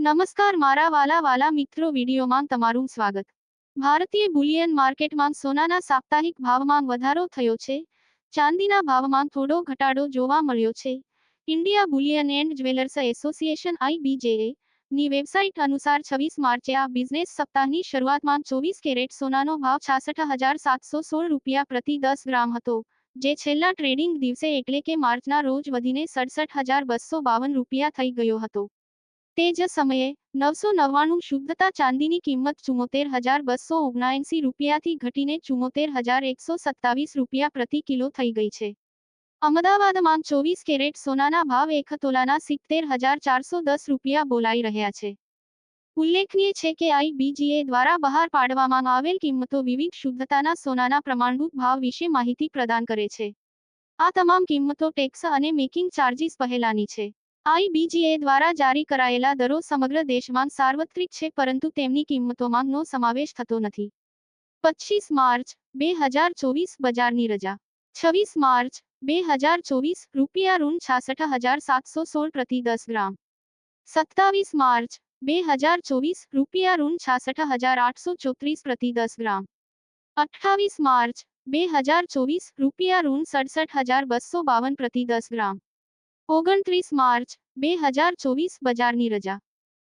નમસ્કાર મારા વાલા વાલા મિત્રો વિડીયોમાં તમારું સ્વાગત. ભારતીય બુલિયન માર્કેટમાં સોનાના સાપ્તાહિક ભાવમાં વધારો થયો છે. ચાંદીના ભાવમાં થોડો ઘટાડો જોવા મળ્યો છે. India bullion and jewellers association IBJA ની વેબસાઇટ અનુસાર છવ્વીસ માર્ચે આ બિઝનેસ સપ્તાહની શરૂઆતમાં ચોવીસ કેરેટ સોનાનો ભાવ છાસઠ હજાર સાતસો સોળ રૂપિયા પ્રતિ દસ ગ્રામ હતો, જે છેલ્લા ટ્રેડિંગ દિવસે એટલે કે માર્ચના રોજ વધીને સડસઠ હજાર બસો બાવન રૂપિયા થઈ ગયો હતો. તે જ સમયે નવસો નવ્વાણું શુદ્ધતા ચાંદીની કિંમત ચુમ્મોતેર હજાર બસો ઓગણએંસી રૂપિયાથી ઘટીને ચુમ્મોતેર હજાર એકસો સત્તાવીસ રૂપિયા પ્રતિ કિલો થઈ ગઈ છે. અમદાવાદમાં ચોવીસ કેરેટ સોનાના ભાવ એક તોલાના સિત્તેર હજાર ચારસો દસ રૂપિયા બોલાઈ રહ્યા છે. ઉલ્લેખનીય છે કે આઈબીજીએ દ્વારા બહાર પાડવામાં આવેલ કિંમતો વિવિધ શુદ્ધતાના સોનાના પ્રમાણભૂત ભાવ વિશે માહિતી પ્રદાન કરે છે. આ તમામ કિંમતો ટેક્સ અને મેકિંગ ચાર્જીસ પહેલાની છે. આઈબીજીએ દ્વારા જારી કરાયેલા દરો સમગ્ર દેશમાં સાર્વત્રિક છે, પરંતુ તેમની કિંમતોમાં નો સમાવેશ થતો નથી. પચીસ માર્ચ, બે હજાર ચોવીસ બજારની રજા. છવ્વીસ માર્ચ, બે હજાર ચોવીસ રૂપિયા ઋણ છાસઠ હજાર સાતસો સોળ પ્રતિ દસ ગ્રામ. સત્તાવીસ માર્ચ, બે હજાર ચોવીસ રૂપિયા ઋણ છાસઠ હજાર આઠસો ચોત્રીસ પ્રતિ દસ ગ્રામ. અઠ્ઠાવીસ માર્ચ, બે હજાર ચોવીસ રૂપિયા ઋણ સડસઠ હજાર બસો બાવન પ્રતિ દસ ગ્રામ. ઓગણત્રીસ માર્ચ બે હજાર ચોવીસ બજારની રજા.